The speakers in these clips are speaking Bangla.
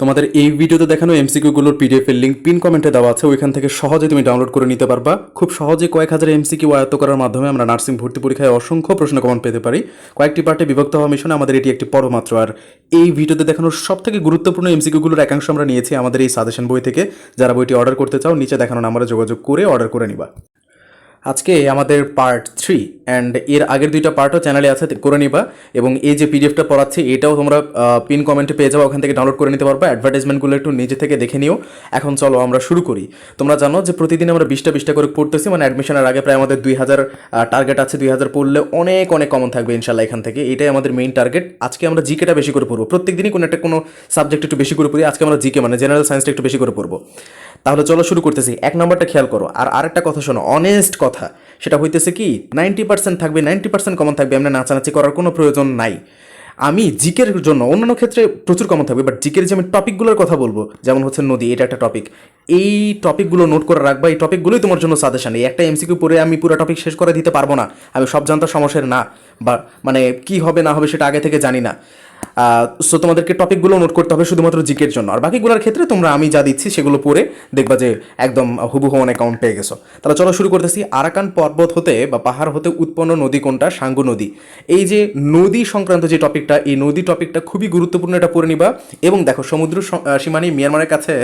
তোমাদের এই ভিডিওতে দেখানো এমসিকিউগুলোর পিডিএফ এর লিঙ্ক পিন কমেন্টে দেওয়া আছে। ওইখান থেকে সহজে তুমি ডাউনলোড করে নিতে পারবা। খুব সহজে কয়েক হাজার এমসিকিউ আয়ত্ত করার মাধ্যমে আমরা নার্সিং ভর্তি পরীক্ষায় অসংখ্য প্রশ্ন কমন পেতে পারি। কয়েকটি পার্টে বিভক্ত হওয়া মিশনে আমাদের এটি একটি পর্ব মাত্র। আর এই ভিডিওতে দেখানোর সব থেকে গুরুত্বপূর্ণ এমসিকিউগুলোর একাংশ আমরা নিয়েছি আমাদের এই সাজেশন বই থেকে। যারা বইটি অর্ডার করতে চাও, নিচে দেখানো নাম্বারে যোগাযোগ করে অর্ডার করে নিবা। আজকে আমাদের পার্ট থ্রি অ্যান্ড এর আগের দুইটা পার্টও চ্যানেলে আছে, করে নিবা, এবং এই যে পিডিএফটা পড়াচ্ছি, এটাও তোমরা পিন কমেন্টে পেয়ে যাব, ওখান থেকে ডাউনলোড করে নিতে পারবা অ্যাডভার্টাইজমেন্টগুলো একটু নিজে থেকে দেখে নিও। এখন চলো আমরা শুরু করি। তোমরা জানো যে প্রতিদিন আমরা বিশটা বিশটা করে পড়তেছি মানে অ্যাডমিশনের আগে প্রায় আমাদের দুই হাজার টার্গেট আছে, দুই হাজার পড়লে অনেক অনেক কমন থাকবে ইনশাল্লাহ এখান থেকে। এটাই আমাদের মেইন টার্গেট আজকে আমরা জিকেটা বেশি করে পড়ব। প্রত্যেক দিনই কোনো একটা, কোনো সাবজেক্ট একটু বেশি করে পড়ি, আজকে আমরা জিকে মানে জেনারেল সায়েন্সটা একটু বেশি করে পড়ব। তাহলে চলো শুরু করতেছি। এক নম্বরটা খেয়াল করো। আর আরেকটা কথা শোনো। অনেস্ট কথা সেটা হইতেছে কি নাইনটি পার্সেন্ট থাকবে নাইনটি পার্সেন্ট কমন থাকবে, আমরা নাচানাচি করার কোনো প্রয়োজন নাই। আমি জিকের জন্য, অন্যান্য ক্ষেত্রে প্রচুর কমন থাকবে বাট জিকের যে আমি টপিকগুলোর কথা বলব, যেমন হচ্ছে নদী, এটা একটা টপিক এই টপিকগুলো নোট করে রাখবা, এই টপিকগুলোই তোমার জন্য সাজেশন এই একটা এমসিকিউ পড়ে আমি পুরো টপিক শেষ করে দিতে পারব না। আমি সব জানতার সমস্যার না, বা মানে কি হবে, না হবে, সেটা আগে থেকে জানি না। সো তোমাদেরকে টপিকগুলো নোট করতে হবে শুধুমাত্র জিকের জন্য। আর বাকিগুলোর ক্ষেত্রে তোমরা আমি যা দিচ্ছি সেগুলো পড়ে দেখবা যে একদম হুবহু অ্যাকাউন্ট পেয়ে গেছো। তাহলে চলো শুরু করতেছি। আরাকান পর্বত হতে বা পাহাড় হতে উৎপন্ন নদী কোনটা? সাঙ্গু নদী। এই যে নদী সংক্রান্ত যে টপিকটা এই নদী টপিকটা খুবই গুরুত্বপূর্ণ এটা পড়ে নিবা। এবং দেখো, সমুদ্র সীমানি মিয়ানমারের কাছে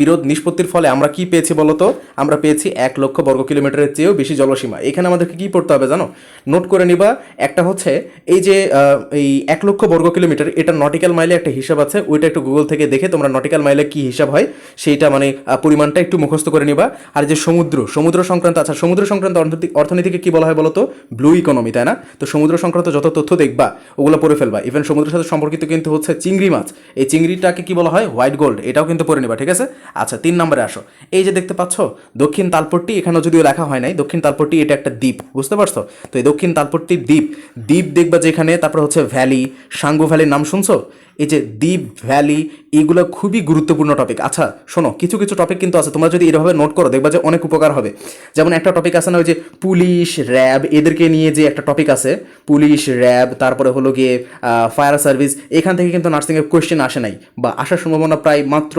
বিরোধ নিষ্পত্তির ফলে আমরা কি পেয়েছি বলতো? আমরা পেয়েছি এক লক্ষ বর্গ কিলোমিটারের চেয়েও বেশি জলসীমা। এখানে আমাদেরকে কি পড়তে হবে জানো? নোট করে নিবা, একটা হচ্ছে এই যে এই এক লক্ষ বর্গ কিলোমিটার এটা নটিক্যাল মাইলে একটা হিসাব আছে, ওইটা একটু গুগল থেকে দেখে তোমরা নটিক্যাল মাইলে কি হিসাব হয়, সেইটা মানে পরিমাণটা একটু মুখস্থ করে নিবা। আর যে সমুদ্র সমুদ্র সংক্রান্ত আচ্ছা সমুদ্র সংক্রান্ত অর্থনীতিকে কি বলা হয় বলতো? ব্লু ইকোনমি তাই না? তো সমুদ্র সংক্রান্ত যত তথ্য দেখবা, ওগুলো পড়ে ফেলবা। ইভেন সমুদ্রের সাথে সম্পর্কিত কিন্তু হচ্ছে চিংড়ি মাছ। এই চিংড়িটাকে কি বলা হয়? হোয়াইট গোল্ড এটাও কিন্তু পড়ে নিবা, ঠিক আছে? আচ্ছা তিন নম্বরে আসো। এই যে দেখতে পাচ্ছ, দক্ষিণ তালপট্টি এখানেও যদিও লেখা হয় নাই, দক্ষিণ তালপট্টি এটা একটা দ্বীপ, বুঝতে পারছ? তো এই দক্ষিণ তালপট্টির দ্বীপ দ্বীপ দেখবা যেখানে, তারপর হচ্ছে ভ্যালি সাঙ্গু ভ্যালির নাম শুনছো? এই যে দ্বীপ, ভ্যালি, এগুলো খুবই গুরুত্বপূর্ণ টপিক আচ্ছা শোনো, কিছু কিছু টপিক কিন্তু আছে, তোমরা যদি এভাবে নোট করো, দেখবা যে অনেক উপকার হবে। যেমন একটা টপিক আছে না, ওই যে পুলিশ, র্যাব, এদেরকে নিয়ে যে একটা টপিক আছে, পুলিশ, র্যাব, তারপরে হলো গিয়ে ফায়ার সার্ভিস এখান থেকে কিন্তু নার্সিংয়ের কোয়েশ্চেন আসে নাই, বা আসার সম্ভাবনা প্রায় মাত্র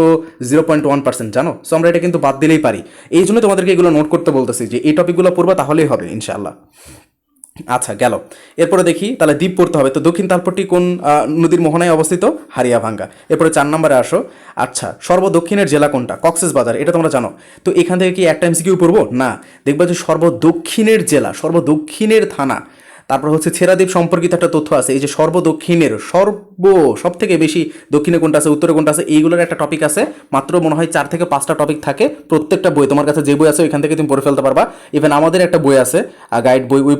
জিরো পয়েন্ট ওয়ান পার্সেন্ট জানো? সো আমরা এটা কিন্তু বাদ দিলেই পারি। এই জন্য তোমাদেরকে এগুলো নোট করতে বলতেছি যে, এই টপিকগুলো পড়বা তাহলেই হবে, ইনশাআল্লাহ। আচ্ছা গেল। এরপরে দেখি, তাহলে দ্বীপ পড়তে হবে। তো দক্ষিণ তালপট্টি কোন নদীর মোহনায় অবস্থিত? হারিয়াভাঙ্গা। এরপরে চার নম্বরে আসো। আচ্ছা সর্বদক্ষিণের জেলা কোনটা? কক্সেস বাজার এটা তোমরা জানো। তো এখান থেকে কি একটা এমসিকিউ পড়ব? না। দেখবা যে সর্বদক্ষিণের জেলা, সর্বদক্ষিণের থানা তারপর হচ্ছে ছেড়াদ্বীপ সম্পর্কিত একটা তথ্য আছে, এই যে সর্বদক্ষিণের, সর্ব সব থেকে বেশি দক্ষিণে কোনটা আছে, উত্তরে কোনটা আছে, এইগুলোর একটা টপিক আছে। মাত্র মনে হয় চার থেকে পাঁচটা টপিক থাকে। প্রত্যেকটা বই, তোমার কাছে যে বই আছে, ওইখান থেকে তুমি পড়ে ফেলতে পারবা। ইভেন আমাদের একটা বই আছে গাইড বই, ওই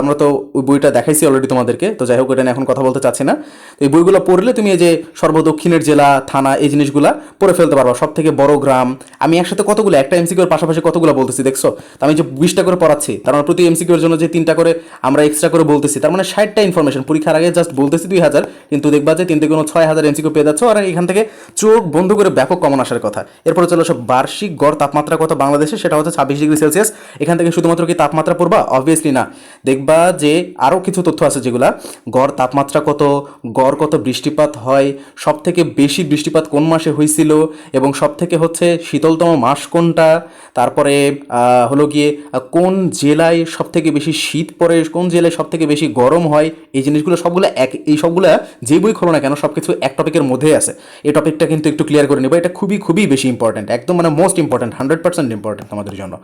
আমরা তো ওই বইটা দেখাইছি অলরেডি তোমাদেরকে, তো যাই হোক, এটা এখন কথা বলতে চাচ্ছি না। তো এই বইগুলো পড়লে তুমি এই যে সর্বদক্ষিণের জেলা, থানা, এই জিনিসগুলা পড়ে ফেলতে পারবা। সব থেকে বড় গ্রাম, আমি একসাথে কতগুলো, একটা এমসিকিউর পাশাপাশি কতগুলো বলতেছি, দেখছ? তো আমি যে বিশটা করে পড়াচ্ছি, তার মানে প্রতি এমসিকিউর জন্য যে তিনটা করে আমরা এক্সট্রা করে বলতেছি। তার মানে ষাটটা ইনফরমেশন পরীক্ষার আগে জাস্ট বলতেছি দুই হাজার, কিন্তু দেখবা যে তিন থেকে কোনো ছয় হাজার এমসিকিউ পেয়ে যাচ্ছ আর এখান থেকে চোখ বন্ধ করে ব্যাপক কমন আসার কথা। এরপরে চলো সব বার্ষিক গড় তাপমাত্রা কত বাংলাদেশে? সেটা হচ্ছে ছাব্বিশ ডিগ্রি সেলসিয়াস। এখান থেকে শুধুমাত্র কি তাপমাত্রা পড়বা? অবভিয়াসলি না। দেখবা যে আরও কিছু তথ্য আছে যেগুলা। গড় তাপমাত্রা কত, গড় কত বৃষ্টিপাত হয় সব থেকে বেশি বৃষ্টিপাত কোন মাসে হয়েছিল, এবং সব থেকে হচ্ছে শীতলতম মাস কোনটা, তারপরে হলো গিয়ে কোন জেলায় সব থেকে বেশি শীত পড়ে, কোন জেলায় সব থেকে বেশি গরম হয় এই জিনিসগুলো সবগুলো এক এই সবগুলো যে বই খোলো না কেন সব কিছু এক টপিকের মধ্যেই আছে। এই টপিকটা কিন্তু একটু ক্লিয়ার করে নেব। এটা খুবই খুবই বেশি ইম্পর্ট্যান্ট একদম মানে most important hundred percent important আমাদের জন্য।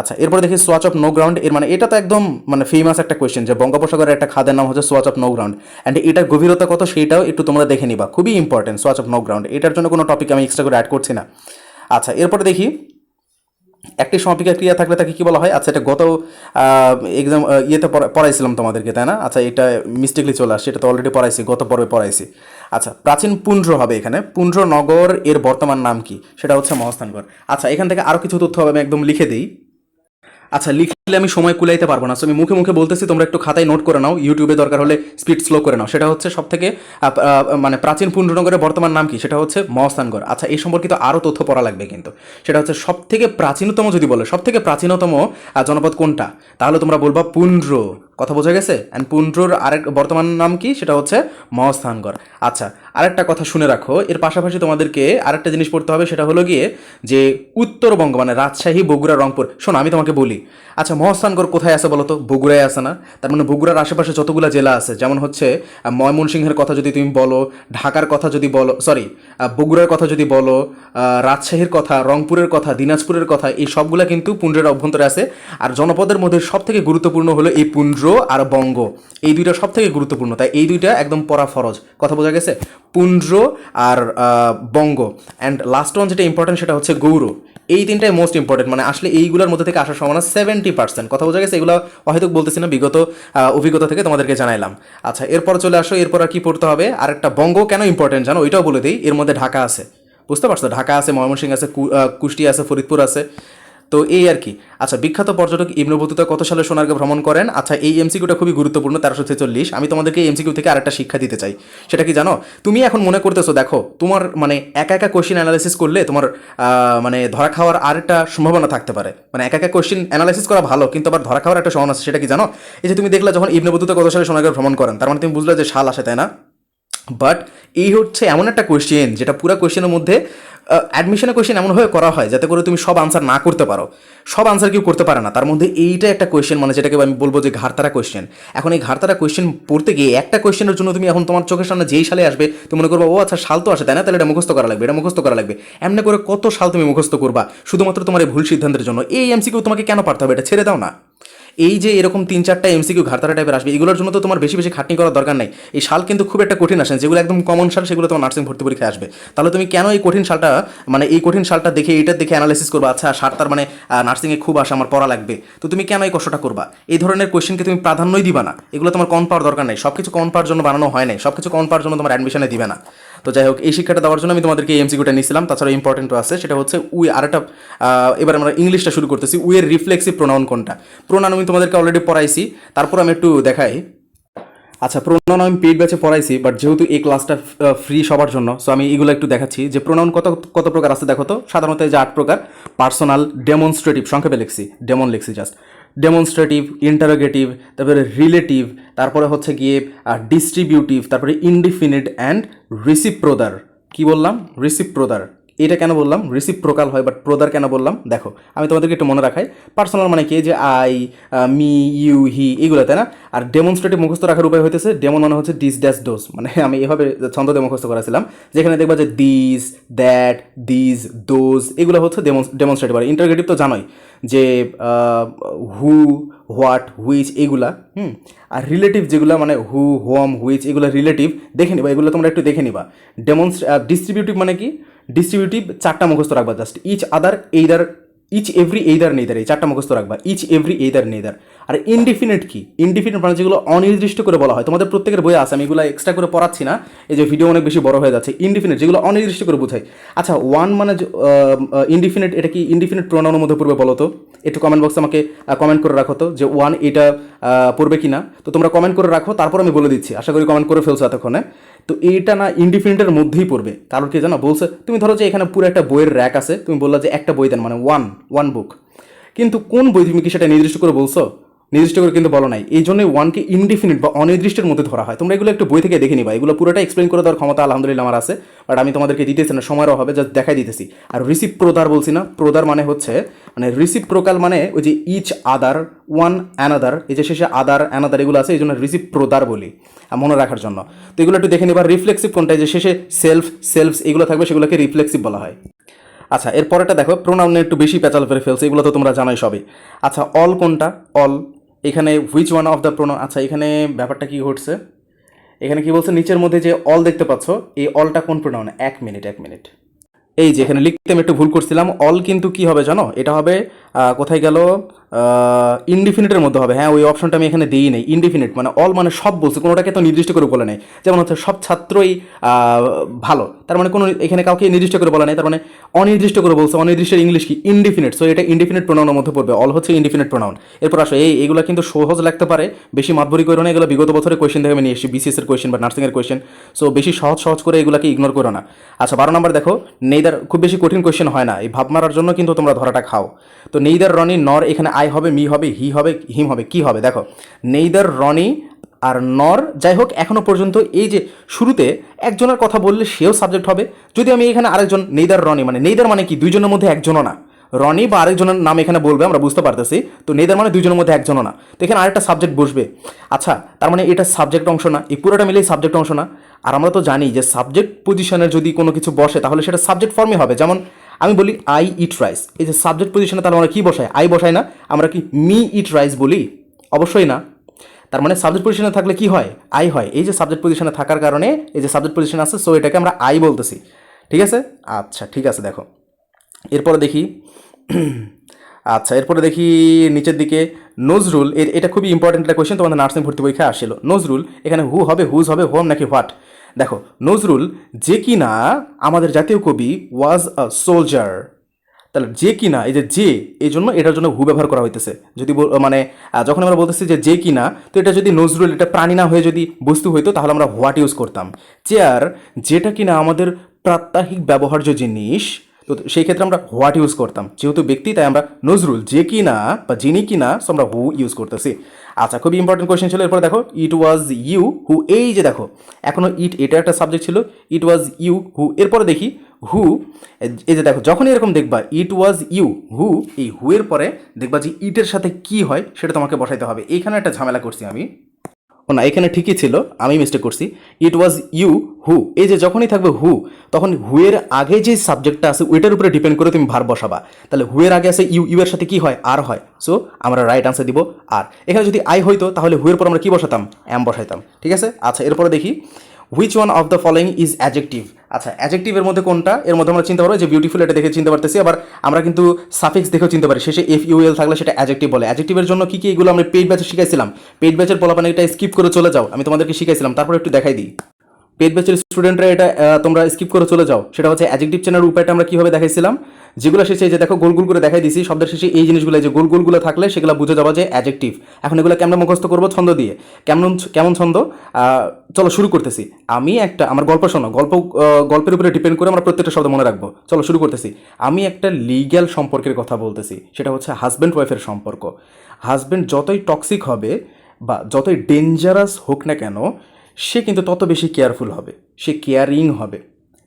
আচ্ছা এরপরে দেখি সোয়াচ অফ নো গ্রাউন্ড এর মানে এটা তো একদম মানে ফেমাস একটা কোয়েশ্চেন যে বঙ্গোপসাগরের একটা খাদের নাম হচ্ছে Swatch of No Ground and এটার গভীরতা কত সেটাও একটু তোমরা দেখে নিবা। খুবই important Swatch of No Ground এটার জন্য কোনো টপিক আমি এক্সট্রা করে অ্যাড করছি না। আচ্ছা এরপরে দেখি একটি সমাপিকা ক্রিয়া থাকলে তাকে কি বলা হয়? আচ্ছা এটা গত এক্সাম ইয়েতে পড়াইছিলাম তোমাদেরকে, তাই না? আচ্ছা এটা মিস্টেকলি চলে আসছে, এটা তো অলরেডি পড়াইছি, গত পর্বে পড়াইছি। আচ্ছা প্রাচীন পুণ্ড্র হবে এখানে। পুঞ্জ নগর, এর বর্তমান নাম কি? সেটা হচ্ছে মহস্থানগড় আচ্ছা এখান থেকে আরও কিছু তথ্য হবে আমি একদম লিখে দিই। আচ্ছা লিখলে আমি সময় কুলাইতে পারব না। সো আমি মুখে মুখে বলতেছি, তোমরা একটু খাতায় নোট করে নাও ইউটিউবে দরকার হলে স্পিড স্লো করে নাও। সেটা হচ্ছে সব থেকে মানে প্রাচীন পুণ্ডনগরের বর্তমান নাম কি? সেটা হচ্ছে মহস্থানগড় আচ্ছা এই সম্পর্কিত আরও তথ্য পড়া লাগবে কিন্তু। সেটা হচ্ছে সব থেকে প্রাচীনতম, যদি বলো সব থেকে প্রাচীনতম জনপদ কোনটা? তাহলে তোমরা বলবা পুন্ড্র কথা বোঝা গেছে? অ্যান্ড পুন্ড্রর আরেক বর্তমান নাম কি? সেটা হচ্ছে মহস্থানগড়। আচ্ছা আরেকটা কথা শুনে রাখো। এর পাশাপাশি তোমাদেরকে আরেকটা জিনিস পড়তে হবে, সেটা হলো গিয়ে যে উত্তরবঙ্গ মানে রাজশাহী, বগুড়া, রংপুর, শোনো, আমি তোমাকে বলি। আচ্ছা মহস্থানগড় কোথায় আছে বলো তো বগুড়ায় আছে না? তার মানে বগুড়ার আশেপাশে যতগুলো জেলা আছে, যেমন হচ্ছে ময়মনসিংহের কথা যদি তুমি বলো, ঢাকার কথা যদি বলো সরি বগুড়ার কথা যদি বলো রাজশাহীর কথা, রংপুরের কথা, দিনাজপুরের কথা, এই সবগুলো কিন্তু পুণ্ড্রের অভ্যন্তরে আছে। আর জনপদের মধ্যে সবথেকে গুরুত্বপূর্ণ হলো এই পুণ্ড্র আর বঙ্গ। এই দুইটা সব থেকে গুরুত্বপূর্ণ। তাই এই দুইটা একদম পড়া ফরজ। কথা বোঝা গেছে? পুণ্ড্র আর বঙ্গ। অ্যান্ড লাস্ট ওয়ান যেটা ইম্পর্টেন্ট সেটা হচ্ছে গৌর। এই তিনটাই মোস্ট ইম্পর্টেন্ট মানে আসলে এইগুলোর মধ্যে থেকে আসার সম্ভাবনা সেভেন্টি পার্সেন্ট কথা বোঝা গেছে? এগুলো হয়তো বলতেছি না। বিগত অভিজ্ঞতা থেকে তোমাদেরকে জানাইলাম। আচ্ছা এরপর চলে আসো। এরপর আর কি পড়তে হবে? আর একটা বঙ্গ কেন ইম্পর্টেন্ট জানো? ওইটাও বলে দিই। এর মধ্যে ঢাকা আছে। বুঝতে পারছ? ঢাকা আছে ময়মনসিংহ আছে কু- আহ, কুষ্টিয়া আছে ফরিদপুর আছে। তো এই আর কি। আচ্ছা বিখ্যাত পর্যটক ইবনু বতুতা কত সালে সোনারগাঁ ভ্রমণ করেন? আচ্ছা এই এমসিকিউটা খুবই গুরুত্বপূর্ণ, তেরোশো ছেচল্লিশ। আমি তোমাদেরকে এই এমসিকিউ থেকে আরেকটা শিক্ষা দিতে চাই। সেটা কি জানো? তুমি এখন মনে করতেছো, দেখো, তোমার মানে একা একা কোশ্চেন অ্যানালাইসিস করলে তোমার মানে ধরা খাওয়ার আরেকটা সম্ভাবনা থাকতে পারে। মানে একা একা কোশ্চেন অ্যানালাইসিস করা ভালো, কিন্তু আবার ধরা খাওয়ার একটা সম্ভাবনা আছে, সেটা কি জানো? এই যে তুমি দেখলে যখন ইবনু বতুতা কত সালে সোনারগাঁ ভ্রমণ করেন, তার মানে তুমি বুঝলে যে শাল আসে, তাই না? বাট এই হচ্ছে এমন একটা কোয়েশ্চেন যেটা পুরো কোয়েশ্চেনের মধ্যে অ্যাডমিশনের কোয়েশ্চেন এমনভাবে করা হয় যাতে করে তুমি সব আনসার না করতে পারো। সব আনসার কেউ করতে পারে না। তার মধ্যে এইটা একটা কোয়েশ্চেন মানে যেটাকে আমি বলব যে ঘাড়তারা কোয়েশ্চেন এখন এই ঘাড়তারা কোয়েশ্চেন পড়তে গিয়ে একটা কোয়েশ্চেনের জন্য তুমি এখন তোমার চোখের সামনে যেই সালে আসবে, তুমি মনে করব, ও আচ্ছা সাল তো আসে, তাই না? তাহলে এটা মুখস্থ করা লাগবে, এটা মুখস্থ করা লাগবে। এমনি করে কত সাল তুমি মুখস্থ করবা? শুধুমাত্র তোমার এই ভুল সিদ্ধান্তের জন্য। এই এমসিকিউ তোমাকে কেন পারতে হবে? এটা ছেড়ে দাও না। এই যে এরকম তিন চারটা এমসিকিউ ঘাটতারা টাইপের আসবে, এগুলোর জন্য তো তোমার বেশি বেশি খাটনি করার দরকার নাই। এই শাল কিন্তু খুব একটা কঠিন আসেন যেগুলো একদম কমন শাল, সেগুলো তোমার নার্সিং ভর্তি পরীক্ষায় আসবে। তাহলে তুমি কেন এই কঠিন শালটা মানে এই কঠিন শালটা দেখে এটা দেখে অ্যানালাইসিস করবা আচ্ছা শাল তার মানে নার্সিংয়ে খুব আসে, আমার পড়া লাগবে। তো তুমি কেন এই কষ্টটা করবা? এই ধরনের কোয়েশ্চেনকে তুমি প্রাধান্যই দিবা না। এগুলো তোমার কম পাওয়ার দরকার নেই সব কিছু কম পাওয়ার জন্য বানানো হয় নাই সব কিছু কম পাওয়ার জন্য তোমার অ্যাডমিশনে দিবে না। তো যাই হোক, এই শিক্ষাটা দেওয়ার জন্য আমি তোমাদেরকে এই এমসি এমসিকিউটা নিয়েছিলাম। তাছাড়া ইম্পর্টেন্টও আছে, সেটা হচ্ছে উই আরেকটা এবার আমরা ইংলিশটা শুরু করতেছি। উইয়ের রিফ্লেক্সিভ প্রোনাউন কোনটা? প্রোনাউন আমি তোমাদেরকে অলরেডি পড়াইছি। তারপর আমি একটু দেখাই। আচ্ছা প্রোনাউন আমি পেইড ব্যাচে পড়াইছি বাট যেহেতু এই ক্লাসটা ফ্রি সবার জন্য সো আমি এগুলো একটু দেখাচ্ছি। যে প্রোনাউন কত কত প্রকার আছে দেখো তো? সাধারণত যে আট প্রকার। পার্সোনাল ডেমনস্ট্রেটিভ সংক্ষেপে লিখছি। ডেমন লিখছি জাস্ট ডেমনস্ট্রেটিভ ইন্টারোগেটিভ তারপরে রিলেটিভ তারপরে হচ্ছে গিয়ে ডিস্ট্রিবিউটিভ তারপরে ইনডিফিনিট অ্যান্ড রিসিপ্রোদার কী বললাম? রিসিপ্রোদার এটা কেন বললাম? রিসিভ প্রকাল হয় বাট প্রদার কেন বললাম? দেখো, আমি তোমাদেরকে একটু মনে রাখাই। পার্সোনাল মানে কি? যে আই মি ইউ হি এগুলো তাই না? আর ডেমনস্ট্রেটিভ মুখস্থ রাখার উপায় হইতেছে ডেমন মানে হচ্ছে ডিস ড্যাশ ডোজ মানে আমি এভাবে ছন্দ দিয়ে মুখস্থ করেছিলাম। যেখানে দেখবা যে দিস দ্যাট দিস দোজ এগুলো হচ্ছে ডেমনস্ট্রেটিভ আর ইন্টারগেটিভ তো জানোই যে হু হোয়াট হুইচ এগুলা, হুম? আর রিলেটিভ যেগুলো মানে হু হোম হুইচ এগুলো রিলেটিভ দেখে নিবা। এগুলো তোমরা একটু দেখে নিবা। ডেমনস্ট্রে ডিস্ট্রিবিউটিভ মানে কি? ডিস্ট্রিবিউটিভ চারটা মুখস্থ রাখবা just each other either each every either neither এই চারটা মুখস্থ রাখবা ইচ এভরি এইদার নেইদার আর ইনডিফিনিট কি? ইনডিফিনিট মানে যেগুলো অনির্দিষ্ট করে বলা হয়। তোমাদের প্রত্যেকের বই আছে, আমি এগুলো এক্সট্রা করে পড়াচ্ছি না। এই যে ভিডিও অনেক বেশি বড় হয়ে যাচ্ছে। ইনডিফিনিট যেগুলো অনির্দিষ্ট করে বোঝায়। আচ্ছা ওয়ান মানে ইনডিফিনিট এটা কি ইনডিফিনিট প্রোনাউনের মধ্যে পড়বে বলো তো? একটু কমেন্ট বক্সে আমাকে কমেন্ট করে রাখো তো যে ওয়ান এটা পড়বে কি না তো তোমরা কমেন্ট করে রাখো, তারপর আমি বলে দিচ্ছি। আশা করি কমেন্ট করে ফেলছো এতক্ষণে। তো এইটা না ইনডিফিনিটের মধ্যেই পড়বে। কারণ কি জানো বলছে, তুমি ধরো যে এখানে পুরো একটা বইয়ের র্যাক আছে, তুমি বললা যে একটা বই দেন মানে ওয়ান ওয়ান বুক কিন্তু কোন বই তুমি কি সেটা নির্দিষ্ট করে বলছো? নির্দিষ্ট করে কিন্তু বলো নাই। এই জন্য ওয়ানকে ইনডিফিনিট বা অনির্দিষ্টের মধ্যে ধরা হয়। তোমরা এগুলো একটু বই থেকে দেখে নিবা। এগুলো পুরোটা এক্সপ্লেন করে দেওয়ার ক্ষমতা আলহামদুলিল্লাহ আমার আছে। বাট আমি তোমাদেরকে দিতেছি না সময়ের অভাবে জাস্ট দেখাই দিতেছি। আর রিসিভ প্রদার বলছি না। প্রদার মানে হচ্ছে মানে রিসিভ প্রকাল মানে ওই যে ইচ আদার ওয়ান অ্যানাদার এই যে শেষে আদার অ্যানাদার এগুলো আছে, এই জন্য রিসিভ প্রদার বলি মনে রাখার জন্য। তো এগুলো একটু দেখে নিবা। রিফ্লেক্সিভ কোনটা? যে শেষে সেলফ সেলফস এগুলো থাকবে, সেগুলোকে রিফ্লেক্সিভ বলা হয়। আচ্ছা এর পরেটা দেখো প্রোনাউনে একটু বেশি পেঁচাল ফেলে ফেলছে, এগুলো তো তোমরা জানোই সবই। আচ্ছা অল কোনটা? অল এখানে which one of the pronoun আচ্ছা এখানে ব্যাপারটা কি ঘটছে? এখানে কি বলছে? নিচের মধ্যে যে অল দেখতে পাচ্ছ, এই অলটা কোন প্রোনাউন এক মিনিট এক মিনিট। এই যে এখানে লিখতে আমি একটু ভুল করছিলাম অল কিন্তু কি হবে জানো? এটা হবে কোথায় গেল? ইনডিফিনিটের মধ্যে হবে। হ্যাঁ ওই অপশনটা আমি এখানে দিই নেই ইনডিফিনিট মানে অল মানে সব বলছে, কোনোটাকে তো নির্দিষ্ট করে বলে নেই। যেমন হচ্ছে সব ছাত্রই ভালো। তার মানে কোনো এখানে কাউকে নির্দিষ্ট করে বলা নেই। তার মানে অনির্দিষ্ট করে বলছে। অনির্দিষ্টের ইংলিশ কি? ইনডিফিনিট সো এটা ইনডিফিনিট প্রোনাউনের মধ্যে পড়বে। অল হচ্ছে ইনডিফিনিট প্রোনাউন এরপর আসো। এই, এগুলো কিন্তু সহজ লাগতে পারে। বেশি মাতবরি করো না। এগুলো বিগত বছরের কোয়েশ্চেন থেকে আমি নিয়ে এসেছি। বিসিএস এর কোয়েশ্চেন বা নার্সিং এর কোয়েশ্চেন সো বেশি সহজ সহজ করে এগুলোকে ইগনোর করো না। আচ্ছা বারো নম্বর দেখো। নেইদার খুব বেশি কঠিন কোয়েশ্চেন হয় না। এই ভাব মারার জন্য কিন্তু তোমরা ধরাটা খাও। তো নেইদার, রনি, নর, এখানে আই হবে, মি হবে, হি হবে, হিম হবে, কি হবে? দেখো, নেইদার, রনি আর নর, যাই হোক, এখনও পর্যন্ত এই যে শুরুতে একজনের কথা বললে সেও সাবজেক্ট হবে। যদি আমি এখানে আরেকজন, নেইদার, রনি মানে নেইদার মানে কি? দুইজনের মধ্যে একজনও না। রনি বা আরেকজনের নাম এখানে বলবে, আমরা বুঝতে পারতেছি। তো নেইদার মানে দুজনের মধ্যে একজনও না। তো এখানে আরেকটা সাবজেক্ট বসবে। আচ্ছা তার মানে এটা সাবজেক্ট অংশ না। এই পুরোটা মিলেই সাবজেক্ট অংশ না। আর আমরা তো জানি যে সাবজেক্ট পজিশনের যদি কোনো কিছু বসে, তাহলে সেটা সাবজেক্ট ফর্মে হবে। যেমন আমি বলি আই ইট রাইস এই যে সাবজেক্ট পজিশনে তাহলে আমরা কী বসাই আই বসাই না, আমরা কি মি ইট রাইস বলি? অবশ্যই না। তার মানে সাবজেক্ট পজিশনে থাকলে কি হয়? আই হয়। এই যে সাবজেক্ট পজিশনে থাকার কারণে এই যে সাবজেক্ট পজিশন আছে সো এটাকে আমরা আই বলতেছি। ঠিক আছে? আচ্ছা ঠিক আছে, দেখো। এরপরে দেখি আচ্ছা এরপরে দেখি নিচের দিকে, নজরুল এটা খুবই ইম্পর্টেন্ট একটা কোয়েশ্চেন তোমাদের নার্সিং ভর্তি পরীক্ষায় আসছিল নজরুল, এখানে হু হবে হুজ হবে হোম নাকি হোয়াট দেখো, নজরুল যে কিনা আমাদের জাতীয় কবি ওয়াজ আ সোলজার তাহলে যে কিনা, এই যে যে, এই জন্য এটার জন্য হু ব্যবহার করা হইতেছে। যদি মানে যখন আমরা বলতেছি যে যে কিনা, তো এটা যদি নজরুল, এটা প্রাণী না হয়ে যদি বস্তু হইতো, তাহলে আমরা হোয়াট ইউজ করতাম। চেয়ার যেটা কিনা আমাদের প্রাত্যহিক ব্যবহার্য জিনিস তো সেই ক্ষেত্রে আমরা হোয়াট ইউজ করতাম। যেহেতু ব্যক্তি, তাই আমরা নজরুল, যে কি না বা যিনি কিনা সো আমরা হু ইউজ করতেছি। আচ্ছা খুবই ইম্পর্টেন্ট কোয়েশ্চেন ছিল। এরপর দেখো ইট ওয়াজ ইউ হু এই যে দেখো, এখনও ইট এটা একটা সাবজেক্ট ছিল। ইট ওয়াজ ইউ হু এরপরে দেখি হু এই যে দেখো, যখনই এরকম দেখবা ইট ওয়াজ ইউ হু এই হু এর পরে দেখবা যে ইটের সাথে কি হয়, সেটা তোমাকে বসাইতে হবে। এইখানে একটা ঝামেলা করছি আমি। ও না, এখানে ঠিকই ছিল আমি মিস্টেক করছি। ইট ওয়াজ ইউ হু এই যে যখনই থাকবে হু তখন হুয়ের আগে যে সাবজেক্টটা আছে, ওইটার উপরে ডিপেন্ড করে তুমি ভার বসাবা। তাহলে হুয়ের আগে আছে ইউ ইউ এর সাথে কি হয়? আর হয়। সো আমরা রাইট আনসার দিব আর। এখানে যদি আই হইতো, তাহলে হুয়ের পর আমরা কি বসাতাম? অ্যাম বসাইতাম। ঠিক আছে? আচ্ছা এরপরে দেখি। Which one of the following is adjective আচ্ছা অ্যাজেক্টিভের মধ্যে কোনটা? এর মধ্যে আমরা চিনতে পারব যে বিউটিফুল এটা দেখে চিনতে পারতেছি, আবার আমরা কিন্তু সাফিক্স দেখেও চিনতে পারি। শেষে এফ ইউএল থাকলে সেটা অ্যাজেক্টিভ বলে। অ্যাজেক্টিভের জন্য কি কি এগুলো আমরা পেইড ব্যাচে শিখাইছিলাম? পেইড ব্যাচের পোলাপানে এটা স্কিপ করে চলে যাও। আমি তোমাদেরকে শিখাইছিলাম, তারপর একটু দেখাই দিই। পেড ব্যাচের স্টুডেন্টরা এটা তোমরা স্কিপ করে চলে যাও। সেটা হচ্ছে অ্যাজেক্টিভ চেনার উপায়টা আমরা কীভাবে দেখাইছিলাম? যেগুলো শেষে যে দেখো গোল গোল করে দেখাই দিছি, শব্দের শেষে এই জিনিসগুলো যে গোল গোলগুলো থাকলে সেগুলো বুঝে যাওয়া যে অ্যাজেক্টিভ এখন এগুলো কেমন মুখস্থ করব ছন্দ দিয়ে। কেমন কেমন ছন্দ? চলো শুরু করতেছি। আমি একটা, আমার গল্প শোনো। গল্প গল্পের উপরে ডিপেন্ড করে আমরা প্রত্যেকটা শব্দ মনে রাখব। চলো শুরু করতেছি। আমি একটা লিগ্যাল সম্পর্কের কথা বলতেছি। সেটা হচ্ছে হাজব্যান্ড ওয়াইফের সম্পর্ক। হাজব্যান্ড যতই টক্সিক হবে বা যতই ডেঞ্জারাস হোক না কেন সে কিন্তু তত বেশি কেয়ারফুল হবে সে কেয়ারিং হবে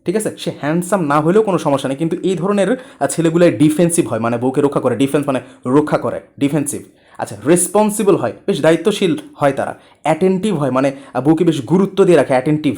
ঠিক আছে? সে হ্যান্ডসাম না হলেও কোনো সমস্যা নেই কিন্তু এই ধরনের আহ, ছেলেগুলো ডিফেন্সিভ হয় মানে বউকে রক্ষা করে ডিফেন্স মানে রক্ষা করে ডিফেন্সিভ আচ্ছা রেসপন্সিবল হয় বেশ দায়িত্বশীল হয় তারা অ্যাটেন্টিভ হয় মানে বউকে বেশ গুরুত্ব দিয়ে রাখে অ্যাটেন্টিভ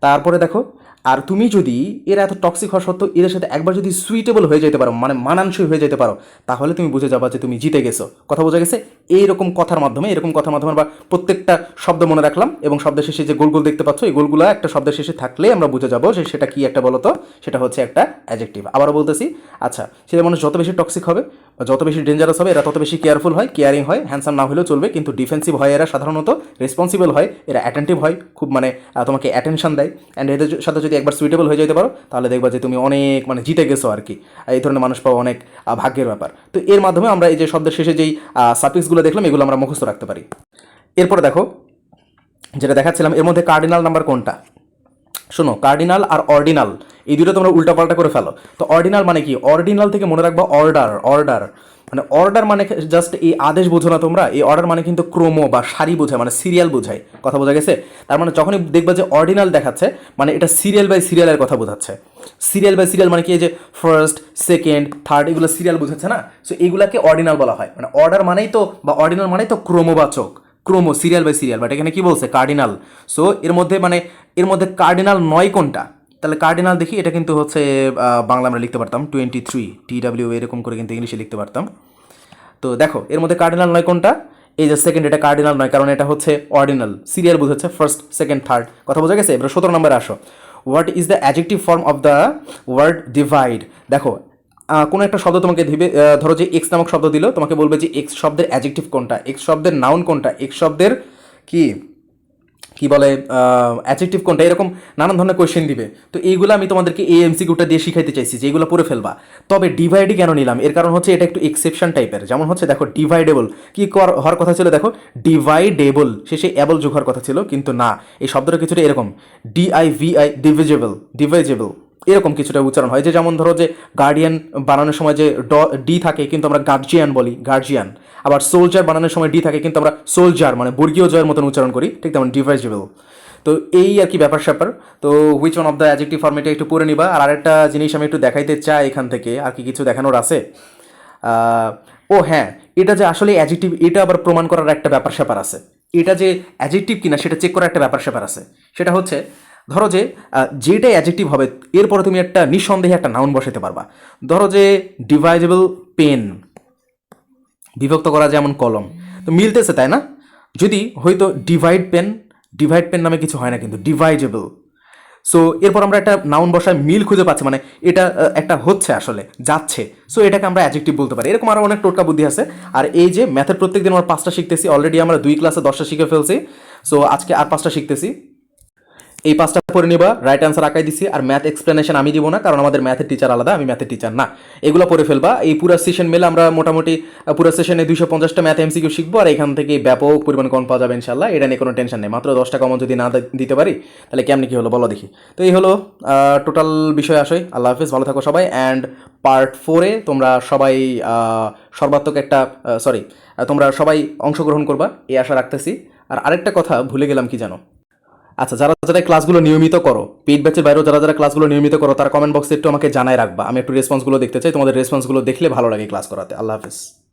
তারপরে দেখো আর তুমি যদি এরা এত টক্সিক হওয়া সত্ত্বেও এদের সাথে একবার যদি সুইটেবল হয়ে যেতে পারো মানে মানানসই হয়ে যেতে পারো তাহলে তুমি বুঝে যাবা যে তুমি জিতে গেছো। কথা বোঝা গেছে? এইরকম কথার মাধ্যমে এরকম কথার মাধ্যমে আমরা প্রত্যেকটা শব্দ মনে রাখলাম এবং শব্দের শেষে যে গোল দেখতে পাচ্ছ, এই গোলগুলো একটা শব্দের শেষে থাকলে আমরা বুঝে যাব যে সেটা কি একটা বলতো, সেটা হচ্ছে একটা অ্যাজেক্টিভ আবারও বলতেছি আচ্ছা সেটা মানুষ যত বেশি টক্সিক হবে, যত বেশি ডেঞ্জারাস হবে, এরা তত বেশি কেয়ারফুল হয় কেয়ারিং হয় হ্যান্ডসাম না হলেও চলবে, কিন্তু ডিফেন্সিভ হয় এরা, সাধারণত রেসপন্সিবল হয়, এরা অ্যাটেন্টিভ হয়, খুব মানে তোমাকে অ্যাটেনশন দেয়। অ্যান্ড এদের সাথে যদি একবার সুইটেবল হয়ে যেতে পারো, তাহলে দেখবা যে তুমি অনেক মানে জিতে গেছো আর কি। এই ধরনের মানুষ পাওয়া অনেক ভাগ্যের ব্যাপার। তো এর মাধ্যমে আমরা এই যে শব্দের শেষে যেই সাফিক্সগুলো দেখলাম, এগুলো আমরা মুখস্থ রাখতে পারি। এরপরে দেখো, যেটা দেখাচ্ছিলাম, এর মধ্যে কার্ডিনাল নাম্বার কোনটা? শোনো কার্ডিনাল আর অর্ডিনাল এই দুটো তোমরা উল্টাপাল্টা করে ফেলো। তো অর্ডিনাল মানে কি? অর্ডিনাল থেকে মনে রাখবা অর্ডার অর্ডার মানে অর্ডার মানে জাস্ট এই আদেশ বোঝো না তোমরা, এই অর্ডার মানে কিন্তু ক্রোমো বা সারি বোঝায় মানে সিরিয়াল বোঝায়। কথা বোঝা গেছে? তার মানে যখনই দেখবা যে অর্ডিনাল দেখাচ্ছে মানে এটা সিরিয়াল বাই সিরিয়ালের কথা বোঝাচ্ছে। সিরিয়াল বাই সিরিয়াল মানে কি যে ফার্স্ট সেকেন্ড থার্ড এগুলো সিরিয়াল বোঝাচ্ছে না? সো এইগুলাকে অর্ডিনাল বলা হয়। মানে অর্ডার মানেই তো, বা অর্ডিনাল মানেই তো ক্রমবাচক। ক্রোমো, সিরিয়াল বাই সিরিয়াল বাট এখানে কি বলছে? কার্ডিনাল সো এর মধ্যে মানে এর মধ্যে কার্ডিনাল নয় কোনটা? তাহলে কার্ডিনাল দেখি, এটা কিন্তু হচ্ছে বাংলা আমরা লিখতে পারতাম টোয়েন্টি থ্রি টি ডাব্লিউ এরকম করে কিন্তু ইংলিশে লিখতে পারতাম। তো দেখো, এর মধ্যে কার্ডিনাল নয় কোনটা? এই যে সেকেন্ড এটা কার্ডিনাল নয়, কারণ এটা হচ্ছে অর্ডিনাল। সিরিয়াল বোঝাচ্ছে ফার্স্ট সেকেন্ড থার্ড কথা বোঝা গেছে? এবার সতেরো নম্বরে আসো। What is the adjective form of the word divide দেখো কোনো একটা শব্দ তোমাকে দিবে ধরো যে এক্স নামক শব্দ দিল, তোমাকে বলবে যে এক্স শব্দের অ্যাজেক্টিভ কোনটা? এক্স শব্দের নাউন কোনটা? এক্স শব্দের কি? কি বলে অ্যাজেক্টিভ কোনটা, এরকম নানান ধরনের কোয়েশ্চেন দিবে। তো এইগুলো আমি তোমাদেরকে এই এমসিকিউটা দিয়ে শিখাইতে চাইছি যে এগুলো পড়ে ফেলবা। তবে ডিভাইডই কেন নিলাম? এর কারণ হচ্ছে এটা একটু এক্সেপশন টাইপের যেমন হচ্ছে দেখো ডিভাইডেবল কি হওয়ার কথা ছিল দেখো ডিভাইডেবল শেষে অ্যাবল যোগ হওয়ার কথা ছিল, কিন্তু না, এই শব্দটা কিছুটা এরকম ডিআই ভিআই ডিভিজেবল ডিভাইজেবল এরকম কিছুটা উচ্চারণ হয়। যে যেমন ধরো যে গার্ডিয়ান বানানোর সময় যে ড ডি থাকে, কিন্তু আমরা গার্জিয়ান বলি গার্জিয়ান আবার সোলজার বানানোর সময় ডি থাকে, কিন্তু আমরা সোলজার মানে বর্গীয় জয়ের মতন উচ্চারণ করি, ঠিক তেমন ডিভাইজেবল তো এই আর কি ব্যাপার স্যাপার। তো which one of the adjective ফর্মেটে একটু পড়ে নিবা। আর আরেকটা জিনিস আমি একটু দেখাইতে চাই এখান থেকে, আর কি কিছু দেখানোর আছে। ও হ্যাঁ এটা যে আসলে অ্যাজেক্টিভ এটা আবার প্রমাণ করার একটা ব্যাপার স্যাপার আছে। এটা যে অ্যাজেক্টিভ কিনা সেটা চেক করার একটা ব্যাপার স্যাপার আছে। সেটা হচ্ছে, ধরো যে যেটাই অ্যাজেক্টিভ হবে, এরপরে তুমি একটা নিঃসন্দেহে একটা নাউন বসাতে পারবা। ধরো যে ডিভাইজেবল পেন বিভক্ত করা যেমন কলম। তো মিলতেছে, তাই না? যদি হয়তো ডিভাইড পেন ডিভাইড পেন নামে কিছু হয় না কিন্তু ডিভাইজেবল সো এরপর আমরা একটা নাউন বসায় মিল খুঁজে পাচ্ছি মানে এটা একটা হচ্ছে আসলে, যাচ্ছে। সো এটাকে আমরা অ্যাজেক্টিভ বলতে পারি। এরকম আরও অনেক টোটকা বুদ্ধি আছে। আর এই যে ম্যাথের প্রত্যেকদিন আমরা পাঁচটা শিখতেছি অলরেডি আমরা দুই ক্লাসে দশটা শিখে ফেলছি। সো আজকে আর পাঁচটা শিখতেছি। এই পাঁচটা পড়ে নিবা রাইট অ্যান্সার আঁকাই দিছি, আর ম্যাথ এক্সপ্লেনেশন আমি দিব না, কারণ আমাদের ম্যাথের টিচার আলাদা, আমি ম্যাথের টিচার না। এগুলো পড়ে ফেলবা, এই পুরো সেশন মেলে আমরা মোটামুটি পুরো সেশনে দুইশো পঞ্চাশটা ম্যাথ এমসিকিউ শিখব, আর এখান থেকে ব্যাপক পরিমাণ কম পাওয়া যাবে ইনশাল্লাহ এটা নিয়ে কোনো টেনশন নেই। মাত্র দশটা কমন যদি না দিতে পারি, তাহলে কেমনি কি হলো বলো দেখি। তো এই হলো টোটাল বিষয় আসই আল্লাহ হাফিজ, ভালো থাকো সবাই অ্যান্ড পার্ট ফোরে তোমরা সবাই সর্বাত্মক একটা সরি তোমরা সবাই অংশগ্রহণ করবা, এই আশা রাখতেছি। আর আরেকটা কথা ভুলে গেলাম কি জানো? আচ্ছা যারা যারা ক্লাসগুলো নিয়মিত করো পেইড ব্যাচের বাইরেও যারা যারা ক্লাসগুলো নিয়মিত করো, তার কমেন্ট বক্সে একটু আমাকে জানাই রাখবা। আমি একটু রেসপন্সগুলো দেখতে চাই। তোমাদের রেসপন্সগুলো দেখলে ভালো লাগে ক্লাস করাতে। আল্লাহ হাফিজ।